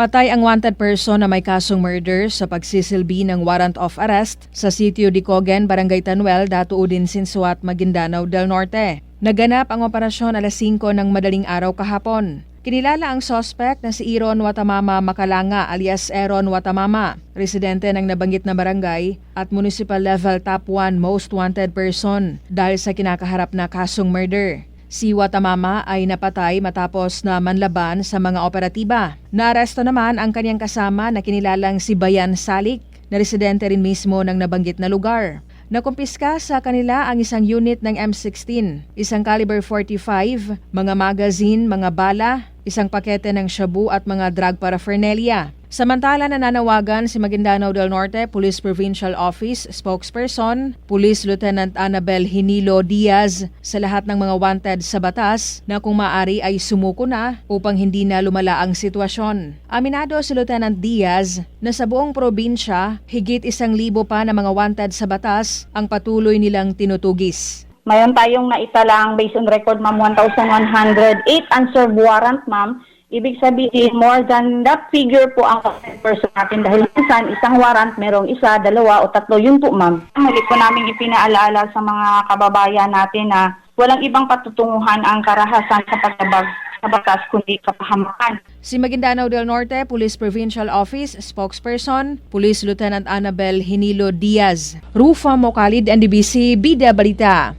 Patay ang wanted person na may kasong murder sa pagsisilbi ng warrant of arrest sa sitio de Cogen, Barangay Tanuel, Datuudin, Sinsuat, Maguindanao del Norte. Naganap ang operasyon alas 5 ng madaling araw kahapon. Kinilala ang suspect na si Iron Watamama Makalanga alias Aaron Watamama, residente ng nabanggit na barangay at municipal level top 1 most wanted person dahil sa kinakaharap na kasong murder. Si Watamama ay napatay matapos na manlaban sa mga operatiba. Naaresto naman ang kanyang kasama na kinilalang si Bayan Salik na residente rin mismo ng nabanggit na lugar. Nakumpiska sa kanila ang isang unit ng M16, isang caliber 45, mga magazine, mga bala, isang pakete ng shabu at mga drug paraphernalia. Samantala nananawagan si Maguindanao del Norte Police Provincial Office spokesperson, Police Lieutenant Annabel Hinilo Diaz sa lahat ng mga wanted sa batas na kung maaari ay sumuko na upang hindi na lumala ang sitwasyon. Aminado si Lieutenant Diaz na sa buong probinsya, higit isang libo pa na mga wanted sa batas ang patuloy nilang tinutugis. Mayroon tayong naitalang based on record, ma'am, 1,108 unserved warrant, ma'am. Ibig sabihin, more than that figure po ang person natin dahil minsan isang warrant, merong isa, dalawa o tatlo, yun po, ma'am. Muli po namin ipinaalaala sa mga kababayan natin na walang ibang patutunguhan ang karahasan sa paglabag sa batas kundi kapahamakan. Si Maguindanao del Norte Police Provincial Office spokesperson, Police Lieutenant Annabel Hinilo Diaz. Rufa Mokalid, NDBC, Bida Balita.